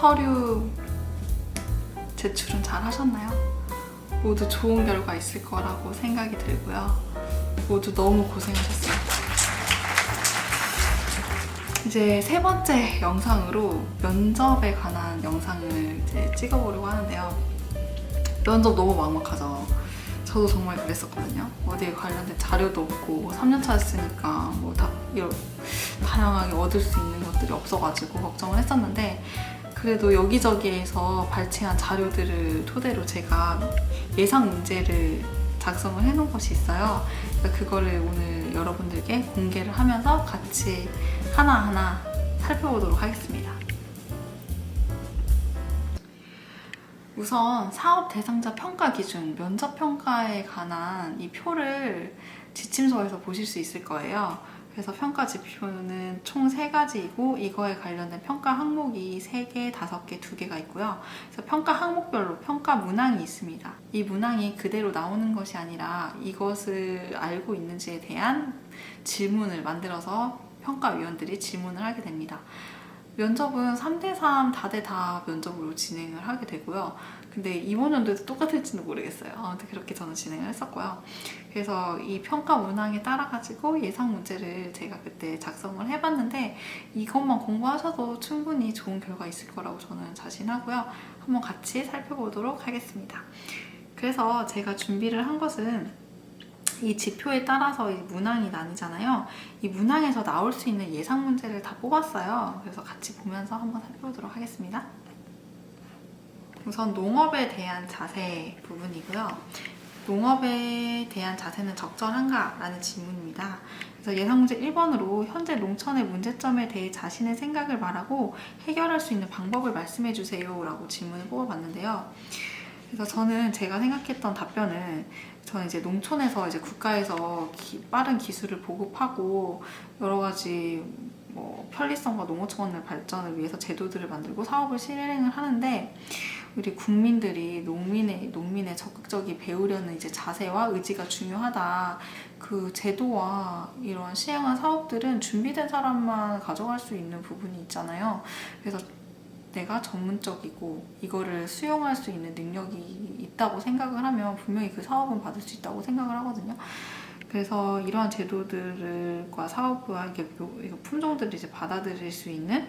서류 제출은 잘 하셨나요? 모두 좋은 결과 있을 거라고 생각이 들고요. 모두 너무 고생하셨습니다. 이제 세 번째 영상으로 면접에 관한 영상을 이제 찍어보려고 하는데요. 면접 너무 막막하죠. 저도 정말 그랬었거든요. 어디에 관련된 자료도 없고 3년 차였으니까 뭐다 다양하게 얻을 수 있는 것들이 없어가지고 걱정을 했었는데 그래도 여기저기에서 발췌한 자료들을 토대로 제가 예상 문제를 작성을 해놓은 것이 있어요. 그거를 오늘 여러분들께 공개를 하면서 같이 하나하나 살펴보도록 하겠습니다. 우선 사업 대상자 평가 기준, 면접 평가에 관한 이 표를 지침서에서 보실 수 있을 거예요. 그래서 평가 지표는 총 세가지이고 이거에 관련된 평가 항목이 3개, 5개, 2개가 있고요. 그래서 평가 항목별로 평가 문항이 있습니다. 이 문항이 그대로 나오는 것이 아니라 이것을 알고 있는지에 대한 질문을 만들어서 평가위원들이 질문을 하게 됩니다. 면접은 3대3 다대다 면접으로 진행을 하게 되고요. 근데 이번 연도에도 똑같을지는 모르겠어요. 아무튼 그렇게 저는 진행을 했었고요. 그래서 이 평가 문항에 따라 가지고 예상 문제를 제가 그때 작성을 해봤는데 이것만 공부하셔도 충분히 좋은 결과 있을 거라고 저는 자신하고요. 한번 같이 살펴보도록 하겠습니다. 그래서 제가 준비를 한 것은 이 지표에 따라서 이 문항이 나뉘잖아요. 이 문항에서 나올 수 있는 예상 문제를 다 뽑았어요. 그래서 같이 보면서 한번 살펴보도록 하겠습니다. 우선 농업에 대한 자세 부분이고요. 농업에 대한 자세는 적절한가? 라는 질문입니다. 그래서 예상 문제 1번으로 현재 농촌의 문제점에 대해 자신의 생각을 말하고 해결할 수 있는 방법을 말씀해 주세요. 라고 질문을 뽑아봤는데요. 그래서 저는 제가 생각했던 답변은 저는 이제 농촌에서 이제 국가에서 기- 빠른 기술을 보급하고 여러 가지 뭐 편리성과 농어촌의 발전을 위해서 제도들을 만들고 사업을 실행을 하는데 우리 국민들이 농민의 농민의 적극적이 배우려는 이제 자세와 의지가 중요하다. 그 제도와 이런 시행한 사업들은 준비된 사람만 가져갈 수 있는 부분이 있잖아요. 그래서 내가 전문적이고 이거를 수용할 수 있는 능력이 있다고 생각을 하면 분명히 그 사업은 받을 수 있다고 생각을 하거든요. 그래서 이러한 제도들과 사업과 품종들을 이제 받아들일 수 있는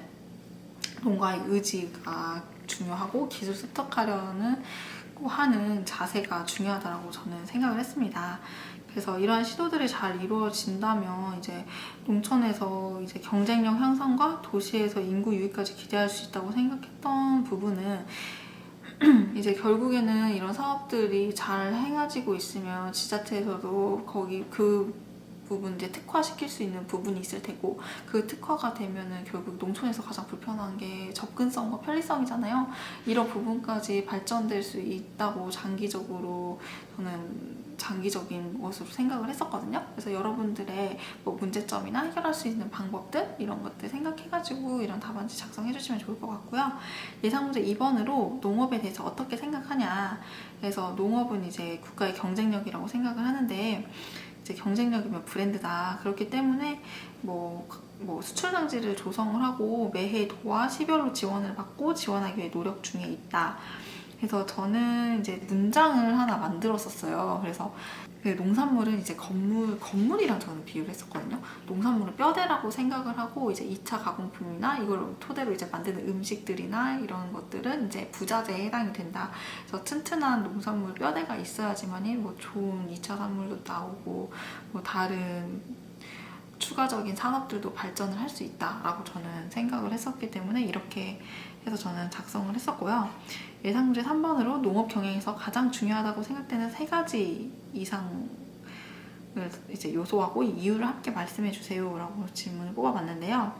농가의 의지가 중요하고 기술 습득하려는 하는 자세가 중요하다고 저는 생각을 했습니다. 그래서 이러한 시도들이 잘 이루어진다면 이제 농촌에서 이제 경쟁력 향상과 도시에서 인구 유입까지 기대할 수 있다고 생각했던 부분은 이제 결국에는 이런 사업들이 잘 행해지고 있으면 지자체에서도 거기 그 부분 이제 특화시킬 수 있는 부분이 있을 테고 그 특화가 되면은 결국 농촌에서 가장 불편한 게 접근성과 편리성이잖아요. 이런 부분까지 발전될 수 있다고 장기적으로 저는 장기적인 것으로 생각을 했었거든요. 그래서 여러분들의 뭐 문제점이나 해결할 수 있는 방법들 이런 것들 생각해가지고 이런 답안지 작성해 주시면 좋을 것 같고요. 예상 문제 2번으로 농업에 대해서 어떻게 생각하냐. 그래서 농업은 이제 국가의 경쟁력이라고 생각을 하는데 이제 경쟁력이면 브랜드다. 그렇기 때문에 뭐, 뭐 수출 장지를 조성을 하고 매해 도와 시별로 지원을 받고 지원하기 위해 노력 중에 있다. 그래서 저는 이제 문장을 하나 만들었었어요. 그래서 그 농산물은 이제 건물, 건물이랑 저는 비유를 했었거든요. 농산물은 뼈대라고 생각을 하고 이제 2차 가공품이나 이걸 토대로 이제 만드는 음식들이나 이런 것들은 이제 부자재에 해당이 된다. 그래서 튼튼한 농산물 뼈대가 있어야지만이 뭐 좋은 2차 산물도 나오고 뭐 다른 추가적인 산업들도 발전을 할 수 있다라고 저는 생각을 했었기 때문에 이렇게 해서 저는 작성을 했었고요. 예상 문제 3번으로 농업 경영에서 가장 중요하다고 생각되는 세 가지 이상을 이제 요소하고 이유를 함께 말씀해 주세요라고 질문을 뽑아봤는데요.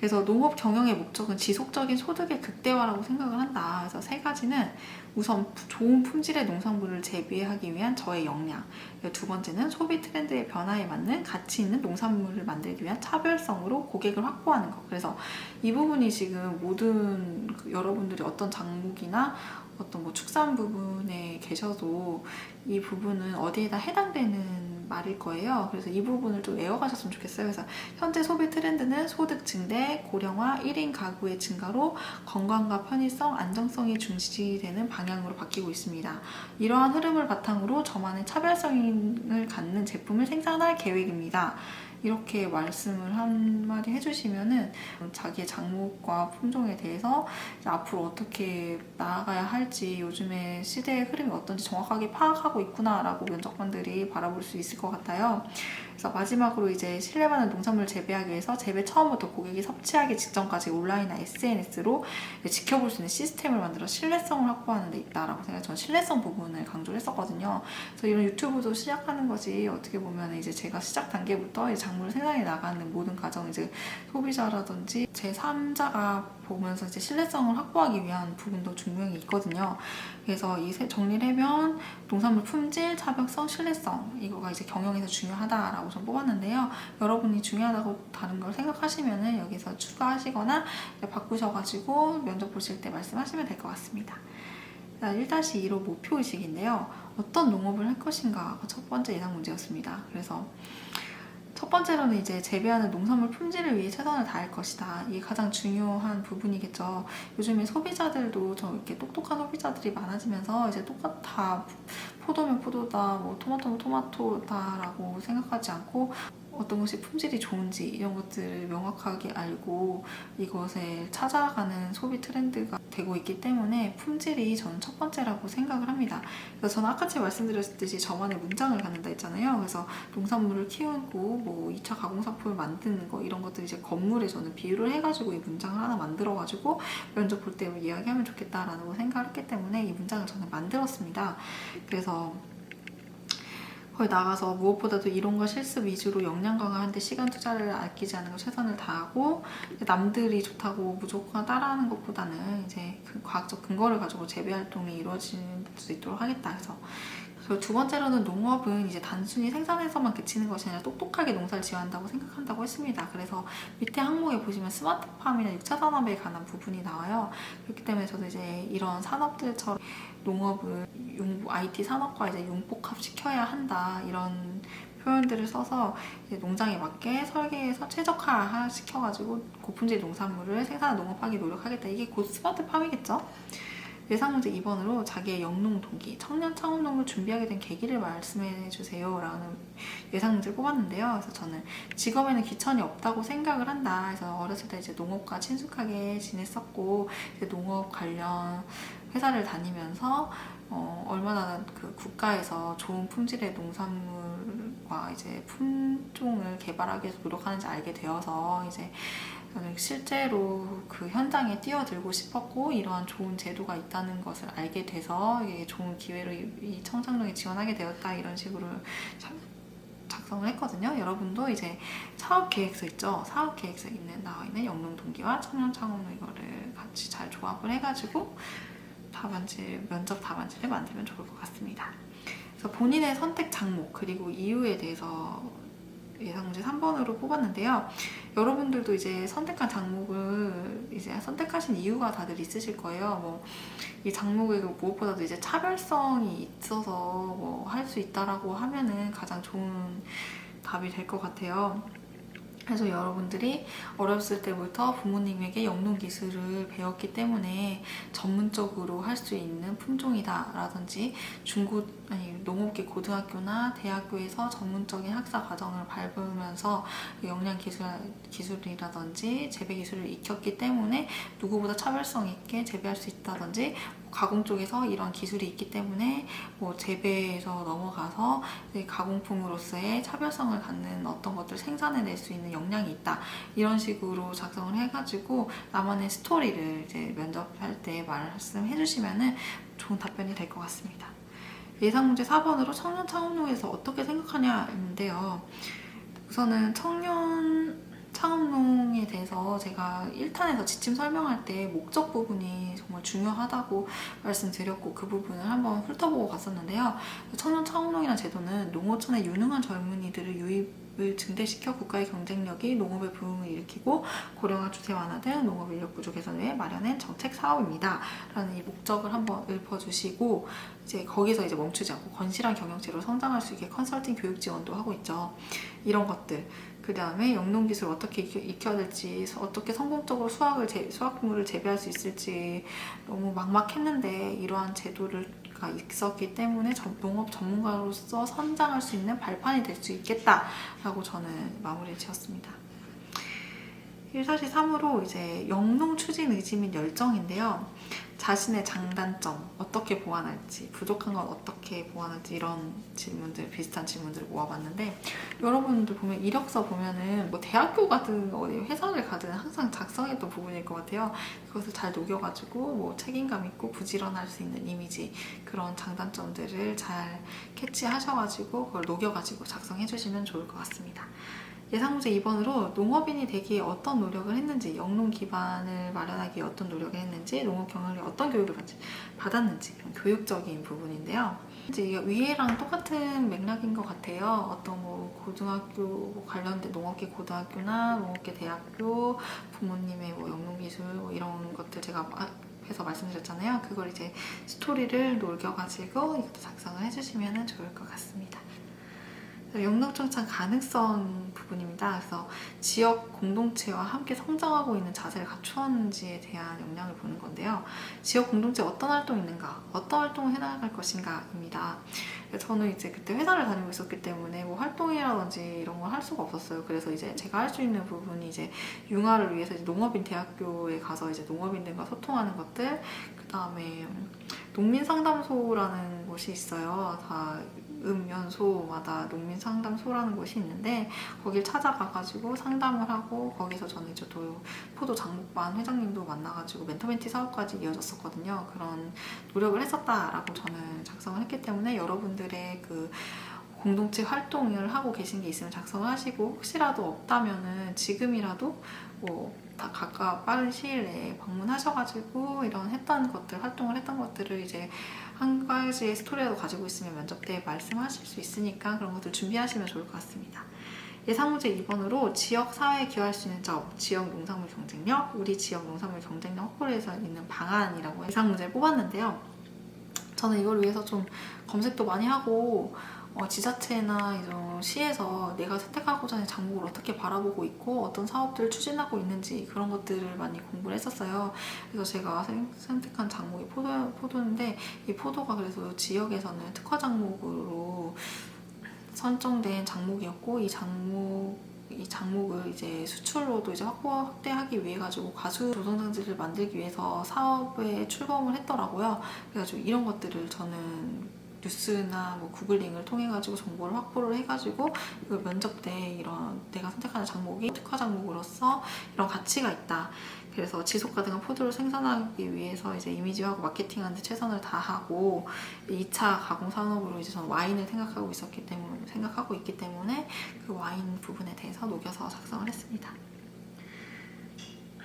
그래서 농업 경영의 목적은 지속적인 소득의 극대화라고 생각을 한다. 그래서 세 가지는 우선 좋은 품질의 농산물을 재배하기 위한 저의 역량. 두 번째는 소비 트렌드의 변화에 맞는 가치 있는 농산물을 만들기 위한 차별성으로 고객을 확보하는 것. 그래서 이 부분이 지금 모든 그 여러분들이 어떤 장목이나 어떤 뭐 축산 부분에 계셔도 이 부분은 어디에다 해당되는 말일 거예요. 그래서 이 부분을 좀 외워가셨으면 좋겠어요. 그래서 현재 소비 트렌드는 소득 증대, 고령화, 1인 가구의 증가로 건강과 편의성, 안정성이 중시되는 방향으로 바뀌고 있습니다. 이러한 흐름을 바탕으로 저만의 차별성을 갖는 제품을 생산할 계획입니다. 이렇게 말씀을 한마디 해주시면은 자기의 장목과 품종에 대해서 앞으로 어떻게 나아가야 할지 요즘에 시대의 흐름이 어떤지 정확하게 파악하고 있구나라고 면접관들이 바라볼 수 있을 것 같아요. 그래서 마지막으로 이제 신뢰받는 농산물 재배하기 위해서 재배 처음부터 고객이 섭취하기 직전까지 온라인이나 SNS로 지켜볼 수 있는 시스템을 만들어 신뢰성을 확보하는 데 있다라고 생각해요. 저는 신뢰성 부분을 강조를 했었거든요. 그래서 이런 유튜브도 시작하는 것이 어떻게 보면 이제 제가 시작 단계부터 이제 작물을 생산해 나가는 모든 과정 이제 소비자라든지 제 3자가 보면서 이제 신뢰성을 확보하기 위한 부분도 분명히 있거든요. 그래서 이 세- 정리를 하면 농산물 품질, 차별성, 신뢰성 이거가 이제 경영에서 중요하다라고 좀 뽑았는데요. 여러분이 중요하다고 다른 걸 생각하시면은 여기서 추가하시거나 바꾸셔가지고 면접 보실 때 말씀하시면 될 것 같습니다. 1-2로 목표 의식인데요. 어떤 농업을 할 것인가가 첫 번째 예상 문제였습니다. 그래서 첫 번째로는 이제 재배하는 농산물 품질을 위해 최선을 다할 것이다. 이게 가장 중요한 부분이겠죠. 요즘에 소비자들도 저 이렇게 똑똑한 소비자들이 많아지면서 이제 똑같다. 포도면 포도다, 뭐 토마토면 토마토다라고 생각하지 않고 어떤 것이 품질이 좋은지 이런 것들을 명확하게 알고 이것에 찾아가는 소비 트렌드가 되고 있기 때문에 품질이 저는 첫 번째라고 생각을 합니다. 그래서 저는 아까 제가 말씀드렸듯이 저만의 문장을 갖는다 했잖아요. 그래서 농산물을 키우고 뭐 2차 가공 상품을 만드는 거 이런 것들 이제 건물에 저는 비유를 해가지고 이 문장을 하나 만들어가지고 면접 볼 때 이야기하면 좋겠다라는 생각을 했기 때문에 이 문장을 저는 만들었습니다. 그래서 거기 나가서 무엇보다도 이론과 실습 위주로 역량 강화하는데 시간 투자를 아끼지 않는 걸 최선을 다하고 남들이 좋다고 무조건 따라하는 것보다는 이제 그 과학적 근거를 가지고 재배 활동이 이루어질 수 있도록 하겠다. 그래서 두 번째로는 농업은 이제 단순히 생산에서만 그치는 것이 아니라 똑똑하게 농사를 지어한다고 생각한다고 했습니다. 그래서 밑에 항목에 보시면 스마트팜이나 6차 산업에 관한 부분이 나와요. 그렇기 때문에 저도 이제 이런 산업들처럼 농업을 용, IT 산업과 이제 융복합 시켜야 한다 이런 표현들을 써서 농장에 맞게 설계해서 최적화 시켜가지고 고품질 농산물을 생산 농업하기 노력하겠다 이게 곧 스마트 팜이겠죠. 예상 문제 2번으로 자기의 영농 동기, 청년 창업농을 준비하게 된 계기를 말씀해 주세요. 라는 예상 문제를 뽑았는데요. 그래서 저는 직업에는 귀천이 없다고 생각을 한다. 그래서 어렸을 때 이제 농업과 친숙하게 지냈었고, 이제 농업 관련 회사를 다니면서 어, 얼마나 그 국가에서 좋은 품질의 농산물과 이제 품종을 개발하기 위해서 노력하는지 알게 되어서 이제 실제로 그 현장에 뛰어들고 싶었고 이러한 좋은 제도가 있다는 것을 알게 돼서 좋은 기회로 이, 이 청장동에 지원하게 되었다 이런 식으로 참- 작성을 했거든요. 여러분도 이제 사업 계획서 있죠. 사업 계획서 있는 나와 있는 영농 동기와 청년 창업로 이거를 같이 잘 조합을 해가지고 답안지 면접 답안지를 만들면 좋을 것 같습니다. 그래서 본인의 선택 장목 그리고 이유에 대해서 예상 문제 3번으로 뽑았는데요. 여러분들도 이제 선택한 장목을 이제 선택하신 이유가 다들 있으실 거예요. 뭐 이 장목에 무엇보다도 이제 차별성이 있어서 뭐 할 수 있다라고 하면은 가장 좋은 답이 될 것 같아요. 그래서 여러분들이 어렸을 때부터 부모님에게 영농 기술을 배웠기 때문에 전문적으로 할 수 있는 품종이다라든지 중고 아니 농업계 고등학교나 대학교에서 전문적인 학사 과정을 밟으면서 영양 기술 기술이라든지 재배 기술을 익혔기 때문에 누구보다 차별성 있게 재배할 수 있다든지 가공 쪽에서 이런 기술이 있기 때문에 뭐 재배에서 넘어가서 가공품으로서의 차별성을 갖는 어떤 것들을 생산해낼 수 있는 역량이 있다 이런 식으로 작성을 해가지고 나만의 스토리를 이제 면접할 때 말씀해 주시면은 좋은 답변이 될 것 같습니다. 예상 문제 4번으로 청년 창업농에서 어떻게 생각하냐인데요. 우선은 청년 창업농에 대해서 제가 1탄에서 지침 설명할 때 목적 부분이 정말 중요하다고 말씀드렸고 그 부분을 한번 훑어보고 갔었는데요. 청년 창업농이라는 제도는 농어촌의 유능한 젊은이들을 유입 농업을 증대시켜 국가의 경쟁력이 농업의 부흥을 일으키고 고령화 주택 완화 등 농업 인력 부족 개선을 위해 마련한 정책 사업입니다. 라는 이 목적을 한번 읊어주시고 이제 거기서 이제 멈추지 않고 건실한 경영체로 성장할 수 있게 컨설팅 교육 지원도 하고 있죠. 이런 것들. 그 다음에 영농 기술 어떻게 익혀- 익혀야 될지, 서- 어떻게 성공적으로 수학을 재, 수학물을 재배할 수 있을지 너무 막막했는데 이러한 제도가 있었기 때문에 전- 농업 전문가로서 선장할 수 있는 발판이 될 수 있겠다라고 저는 마무리를 지었습니다. 1사시 3으로 이제 영농 추진 의지 및 열정인데요. 자신의 장단점, 어떻게 보완할지, 부족한 건 어떻게 보완할지 이런 질문들, 비슷한 질문들을 모아봤는데 여러분들 보면 이력서 보면은 뭐 대학교 가든 어디 회사를 가든 항상 작성했던 부분일 것 같아요. 그것을 잘 녹여가지고 뭐 책임감 있고 부지런할 수 있는 이미지 그런 장단점들을 잘 캐치하셔가지고 그걸 녹여가지고 작성해주시면 좋을 것 같습니다. 예상 문제 2번으로 농업인이 되기에 어떤 노력을 했는지, 영농 기반을 마련하기 어떤 노력을 했는지, 농업 경영에 어떤 교육을 받- 받았는지 이런 교육적인 부분인데요. 이제 위에랑 똑같은 맥락인 것 같아요. 어떤 뭐 고등학교 뭐 관련된 농업계 고등학교나 농업계 대학교, 부모님의 뭐 영농기술 뭐 이런 것들 제가 앞에서 말씀드렸잖아요. 그걸 이제 스토리를 녹여가지고 이것도 작성을 해주시면 좋을 것 같습니다. 영농청창 가능성 부분입니다. 그래서 지역 공동체와 함께 성장하고 있는 자세를 갖추었는지에 대한 역량을 보는 건데요. 지역 공동체 어떤 활동이 있는가, 어떤 활동을 해나갈 것인가입니다. 저는 이제 그때 회사를 다니고 있었기 때문에 뭐 활동이라든지 이런 걸 할 수가 없었어요. 그래서 이제 제가 할 수 있는 부분이 이제 융화를 위해서 이제 농업인 대학교에 가서 이제 농업인들과 소통하는 것들, 그 다음에 농민 상담소라는 곳이 있어요. 다 읍면소마다 농민 상담소라는 곳이 있는데 거길 찾아가가지고 상담을 하고 거기서 저는 이제 또 포도 장목반 회장님도 만나가지고 멘토멘티 사업까지 이어졌었거든요. 그런 노력을 했었다라고 저는 작성을 했기 때문에 여러분들의 그 공동체 활동을 하고 계신 게 있으면 작성을 하시고 혹시라도 없다면은 지금이라도 뭐다 가까 빠른 시일 내에 방문하셔가지고 이런 했던 것들 활동을 했던 것들을 이제 한 가지의 스토리라도 가지고 있으면 면접 때 말씀하실 수 있으니까 그런 것들 준비하시면 좋을 것 같습니다. 예상 문제 2번으로 지역 사회에 기여할 수 있는 점, 지역 농산물 경쟁력, 우리 지역 농산물 경쟁력 확보를 위해서 있는 방안이라고 예상 문제를 뽑았는데요. 저는 이걸 위해서 좀 검색도 많이 하고 어, 지자체나 이런 시에서 내가 선택하고자 하는 장목을 어떻게 바라보고 있고 어떤 사업들을 추진하고 있는지 그런 것들을 많이 공부를 했었어요. 그래서 제가 생- 선택한 장목이 포도, 포도인데 이 포도가 그래서 지역에서는 특화 장목으로 선정된 장목이었고 이 장목 이 장목을 이제 수출로도 이제 확보 확대하기 위해 가지고 가수 조성장지를 만들기 위해서 사업에 출범을 했더라고요. 그래가지고 이런 것들을 저는 뉴스나 뭐 구글링을 통해 가지고 정보를 확보를 해가지고 그 면접 때 이런 내가 선택하는 장목이 특화 장목으로서 이런 가치가 있다. 그래서 지속 가능한 포도를 생산하기 위해서 이제 이미지하고 마케팅하는데 최선을 다하고 2차 가공 산업으로 이제 저는 와인을 생각하고 있었기 때문에 생각하고 있기 때문에 그 와인 부분에 대해서 녹여서 작성을 했습니다.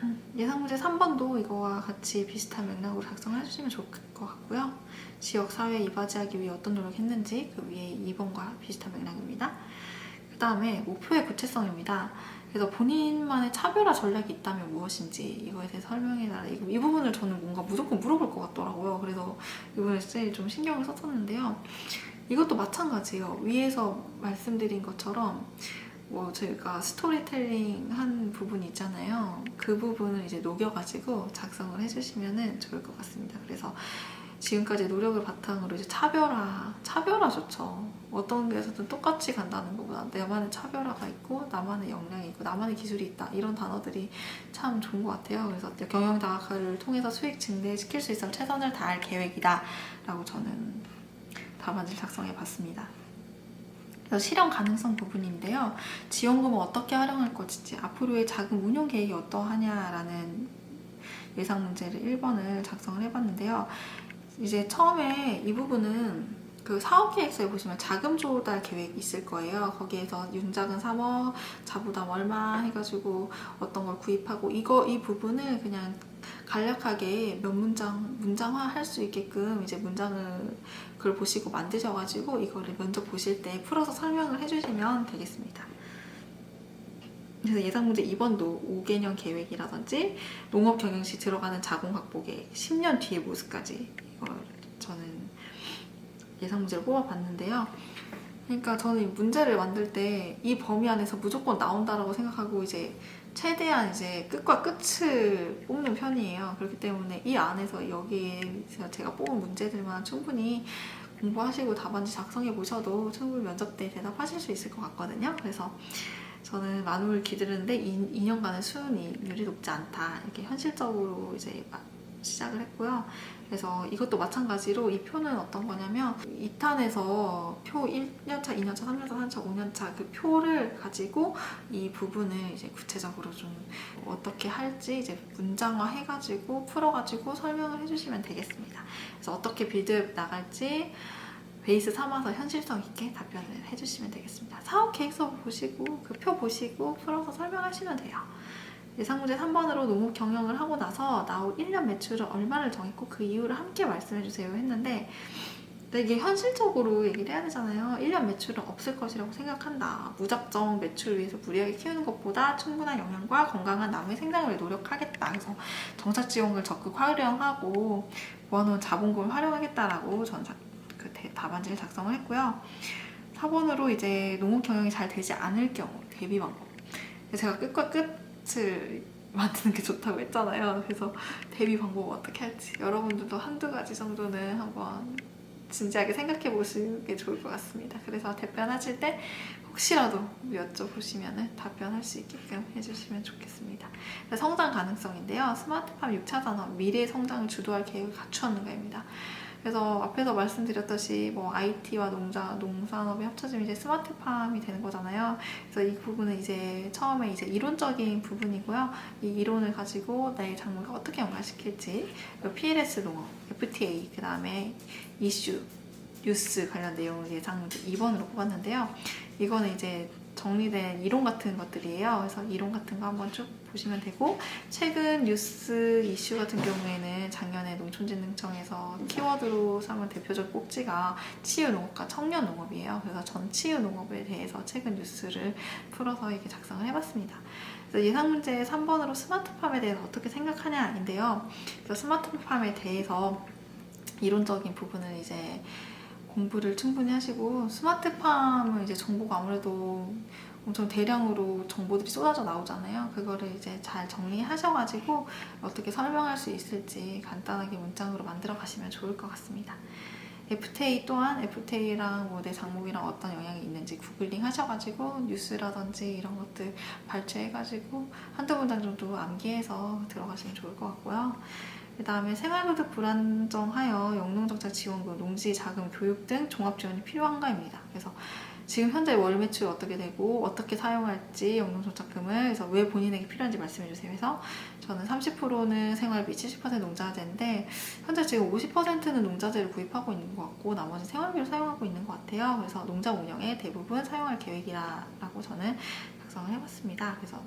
음, 예상 문제 3번도 이거와 같이 비슷한 맥락으로 작성을 해주시면 좋을 것 같고요. 지역 사회에 이바지하기 위해 어떤 노력했는지 그 위에 2번과 비슷한 맥락입니다. 그 다음에 목표의 구체성입니다. 그래서 본인만의 차별화 전략이 있다면 무엇인지 이거에 대해서 설명해달라. 이, 이 부분을 저는 뭔가 무조건 물어볼 것 같더라고요. 그래서 이번에 제일 좀 신경을 썼었는데요. 이것도 마찬가지예요. 위에서 말씀드린 것처럼 뭐 저희가 스토리텔링 한 부분이 있잖아요. 그 부분을 이제 녹여가지고 작성을 해주시면 좋을 것 같습니다. 그래서 지금까지 노력을 바탕으로 이제 차별화, 차별화 좋죠. 어떤 데서든 똑같이 간다는 것보다 나만의 차별화가 있고 나만의 역량이 있고 나만의 기술이 있다 이런 단어들이 참 좋은 것 같아요. 그래서 경영 다각화를 통해서 수익 증대시킬 수 있으면 최선을 다할 계획이다 라고 저는 답안지를 작성해 봤습니다. 실현 가능성 부분인데요. 지원금을 어떻게 활용할 것인지 앞으로의 자금 운용 계획이 어떠하냐라는 예상 문제를 1번을 작성을 해봤는데요. 이제 처음에 이 부분은 그 사업 계획서에 보시면 자금 조달 계획이 있을 거예요. 거기에서 윤작은 3억, 자부담 얼마 해가지고 어떤 걸 구입하고 이거 이 부분을 그냥 간략하게 몇 문장 문장화 할 수 있게끔 이제 문장을 그걸 보시고 만드셔가지고 이거를 면접 보실 때 풀어서 설명을 해주시면 되겠습니다. 그래서 예상 문제 2번도 5개년 계획이라든지 농업 경영 시 들어가는 자공 확보 계획 10년 뒤의 모습까지 이걸 저는 예상 문제를 뽑아봤는데요. 그러니까 저는 이 문제를 만들 때 이 범위 안에서 무조건 나온다라고 생각하고 이제 최대한 이제 끝과 끝을 뽑는 편이에요. 그렇기 때문에 이 안에서 여기에서 제가 뽑은 문제들만 충분히 공부하시고 답안지 작성해 보셔도 충분히 면접 때 대답하실 수 있을 것 같거든요. 그래서 저는 만우를 기르는데 2, 년간의 수능률이 높지 않다. 이렇게 현실적으로 이제 마- 시작을 했고요. 그래서 이것도 마찬가지로 이 표는 어떤 거냐면 2탄에서 표 1년차, 2년차, 3년차, 4년차, 5년차 그 표를 가지고 이 부분을 이제 구체적으로 좀 어떻게 할지 이제 문장화 해가지고 풀어가지고 설명을 해주시면 되겠습니다. 그래서 어떻게 빌드업 나갈지 베이스 삼아서 현실성 있게 답변을 해주시면 되겠습니다. 사업 계획서 보시고 그 표 보시고 풀어서 설명하시면 돼요. 예상 문제 3번으로 농업 경영을 하고 나서 나올 1년 매출을 얼마를 정했고 그 이유를 함께 말씀해 주세요 했는데 이게 현실적으로 얘기를 해야 되잖아요. 1년 매출은 없을 것이라고 생각한다. 무작정 매출을 위해서 무리하게 키우는 것보다 충분한 영양과 건강한 나무의 생장을 노력하겠다. 그래서 정착 지원을 적극 활용하고 모아놓은 자본금을 활용하겠다라고 전 자- 그 대- 답안지를 작성을 했고요. 4번으로 이제 농업 경영이 잘 되지 않을 경우 대비 방법. 제가 끝과 끝 을 만드는 게 좋다고 했잖아요. 그래서 대비 방법 어떻게 할지 여러분들도 한두 가지 정도는 한번 진지하게 생각해 보시는 좋을 것 같습니다. 그래서 답변하실 때 혹시라도 여쭤보시면 답변할 수 있게끔 해주시면 좋겠습니다. 성장 가능성인데요. 스마트팜 6차 산업 미래의 성장을 주도할 계획을 갖추었는가입니다. 그래서 앞에서 말씀드렸듯이 뭐 IT와 농자, 농산업이 합쳐지면 이제 스마트팜이 되는 거잖아요. 그래서 이 부분은 이제 처음에 이제 이론적인 부분이고요. 이 이론을 가지고 내 작물과 어떻게 연관시킬지, PLS 농업, FTA, 그 다음에 이슈, 뉴스 관련 내용을 예상 2번으로 뽑았는데요. 이거는 이제 정리된 이론 같은 것들이에요. 그래서 이론 같은 거 한번 쭉 보시면 되고 최근 뉴스 이슈 같은 경우에는 작년에 농촌진흥청에서 키워드로 삼은 대표적 꼭지가 치유 농업과 청년 농업이에요. 그래서 전 치유 농업에 대해서 최근 뉴스를 풀어서 이렇게 작성을 해봤습니다. 예상 문제 3번으로 스마트팜에 대해서 어떻게 생각하냐인데요. 그래서 스마트팜에 대해서 이론적인 부분을 이제 공부를 충분히 하시고 스마트팜은 이제 정보가 아무래도 엄청 대량으로 정보들이 쏟아져 나오잖아요. 그거를 이제 잘 정리하셔가지고 어떻게 설명할 수 있을지 간단하게 문장으로 만들어 가시면 좋을 것 같습니다. FTA 또한 FTA랑 뭐내 작목이랑 어떤 영향이 있는지 구글링 하셔가지고 뉴스라든지 이런 것들 발췌해가지고 한두 문장 정도 암기해서 들어가시면 좋을 것 같고요. 그 다음에 생활소득 불안정하여 영농정책 지원금, 농지 자금, 교육 등 종합 지원이 필요한가입니다. 그래서 지금 현재 월 매출 어떻게 되고 어떻게 사용할지 영농정착금을 그래서 왜 본인에게 필요한지 말씀해 주세요. 그래서 저는 30%는 생활비, 70% 농자재인데 현재 지금 50%는 농자재를 구입하고 있는 것 같고 나머지 생활비를 사용하고 있는 것 같아요. 그래서 농자 운영에 대부분 사용할 계획이라고 저는 작성을 해봤습니다. 그래서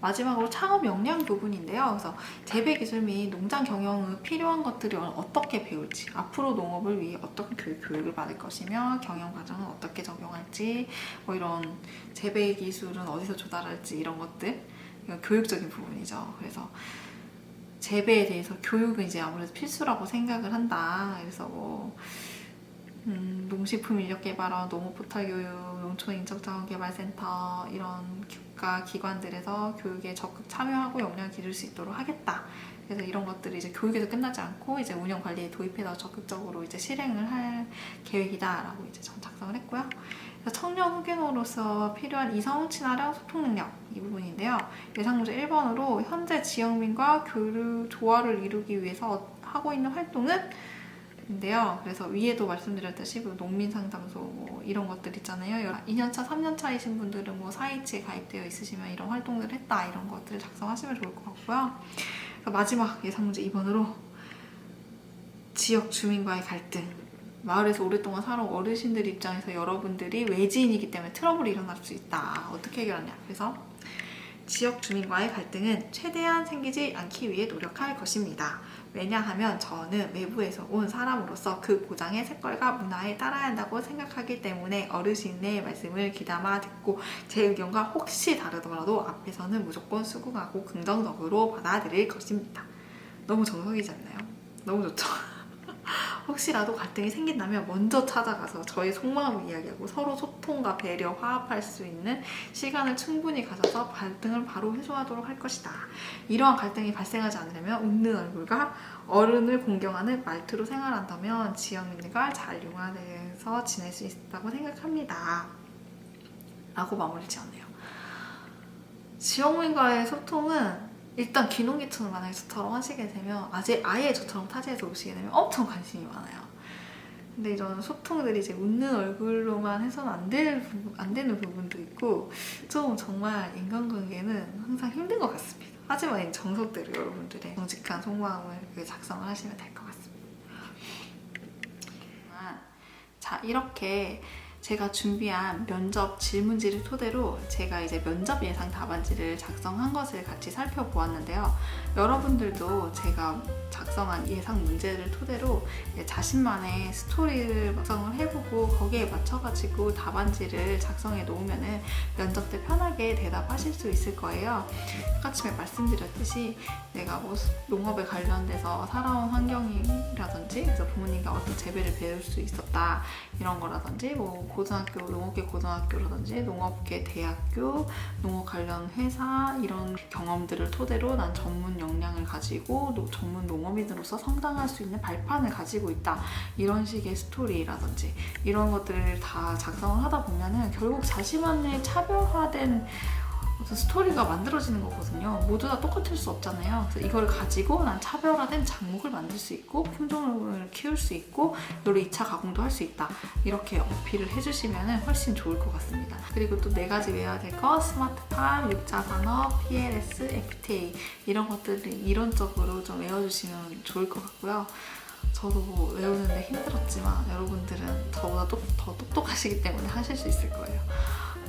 마지막으로 창업 역량 부분인데요. 그래서 재배 기술 및 농장 경영에 필요한 것들이 어떻게 배울지, 앞으로 농업을 위해 어떤 교육, 교육 을 받을 것이며 경영 과정은 어떻게 적용할지, 뭐 이런 재배 기술은 어디서 조달할지 이런 것들 교육적인 부분이죠. 그래서 재배에 대해서 교육은 이제 아무래도 필수라고 생각을 한다. 그래서 뭐 음, 농식품 인력 개발원, 농업 포털 교육, 농촌 인적 자원 개발센터 이런 국가 기관들에서 교육에 적극 참여하고 역량을 기를 수 있도록 하겠다. 그래서 이런 것들이 이제 교육에서 끝나지 않고 이제 운영 관리에 도입해서 적극적으로 이제 실행을 할 계획이다라고 이제 전 작성을 했고요. 청년 후계노로서 필요한 이성 친화력 소통 능력 이 부분인데요. 예상 문제 1번으로 현재 지역민과 교류 조화를 이루기 위해서 하고 있는 활동은 인데요. 그래서 위에도 말씀드렸듯이 뭐 농민 상담소 뭐 이런 것들 있잖아요. 2년차, 3년차이신 분들은 뭐 4H에 가입되어 있으시면 이런 활동들을 했다 이런 것들을 작성하시면 좋을 것 같고요. 마지막 예상 문제 2번으로 지역 주민과의 갈등. 마을에서 오랫동안 살아온 어르신들 입장에서 여러분들이 외지인이기 때문에 트러블이 일어날 수 있다. 어떻게 해결하냐. 그래서 지역 주민과의 갈등은 최대한 생기지 않기 위해 노력할 것입니다. 왜냐하면 저는 외부에서 온 사람으로서 그 고장의 색깔과 문화에 따라야 한다고 생각하기 때문에 어르신의 말씀을 귀담아 듣고 제 의견과 혹시 다르더라도 앞에서는 무조건 수긍하고 긍정적으로 받아들일 것입니다. 너무 정석이지 않나요? 너무 좋죠? 혹시라도 갈등이 생긴다면 먼저 찾아가서 저의 속마음을 이야기하고 서로 소통과 배려, 화합할 수 있는 시간을 충분히 가져서 갈등을 바로 해소하도록 할 것이다. 이러한 갈등이 발생하지 않으려면 웃는 얼굴과 어른을 공경하는 말투로 생활한다면 지역민들과 잘 융화돼서 지낼 수 있다고 생각합니다. 라고 마무리 지었네요. 지역민과의 소통은 일단 귀농귀촌을 만약에 저처럼 하시게 되면 아직 아예 저처럼 타지에서 오시게 되면 엄청 관심이 많아요. 근데 이런 소통들이 이제 웃는 얼굴로만 해서는 안, 될, 안 되는 부분도 있고 좀 정말 인간관계는 항상 힘든 것 같습니다. 하지만 이 정석대로 여러분들의 정직한 속마음을 그 작성을 하시면 될 것 같습니다. 자 이렇게 제가 준비한 면접 질문지를 토대로 제가 이제 면접 예상 답안지를 작성한 것을 같이 살펴보았는데요. 여러분들도 제가 작성한 예상 문제를 토대로 자신만의 스토리를 작성을 해보고 거기에 맞춰가지고 답안지를 작성해 놓으면은 면접 때 편하게 대답하실 수 있을 거예요. 아까 전에 말씀드렸듯이 내가 뭐 농업에 관련돼서 살아온 환경이라든지 그래서 부모님과 어떤 재배를 배울 수 있었다 이런 거라든지 뭐 고등학교 농업계 고등학교라든지 농업계 대학교 농업 관련 회사 이런 경험들을 토대로 난 전문 역량을 가지고 노- 전문 농업인으로서 성장할 수 있는 발판을 가지고 있다. 이런 식의 스토리라든지 이런 것들을 다 작성을 하다 보면은 결국 자신만의 차별화된 어떤 스토리가 만들어지는 거거든요. 모두 다 똑같을 수 없잖아요. 그래서 이걸 가지고 난 차별화된 작목을 만들 수 있고 품종을 키울 수 있고 이로 2차 가공도 할 수 있다. 이렇게 어필을 해주시면 훨씬 좋을 것 같습니다. 그리고 또 네 가지 외워야 될거 스마트팜, 육자산업, PLS, FTA 이런 것들을 이론적으로 좀 외워주시면 좋을 것 같고요. 저도 뭐 외우는데 힘들었지만 여러분들은 저보다 똑, 더 똑똑하시기 때문에 하실 수 있을 거예요.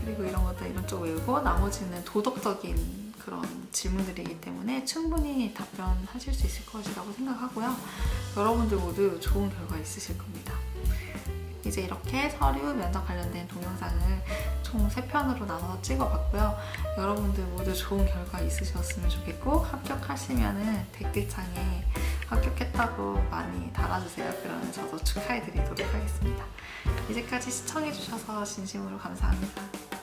그리고 이런 것들 이런 쪽 외우고 나머지는 도덕적인 그런 질문들이기 때문에 충분히 답변하실 수 있을 것이라고 생각하고요. 여러분들 모두 좋은 결과 있으실 겁니다. 이제 이렇게 서류 면접 관련된 동영상을 총 3편으로 나눠서 찍어봤고요. 여러분들 모두 좋은 결과 있으셨으면 좋겠고 합격하시면은 댓글창에 합격했다고 많이 달아주세요. 그러면 저도 축하해드리도록 하겠습니다. 이제까지 시청해주셔서 진심으로 감사합니다.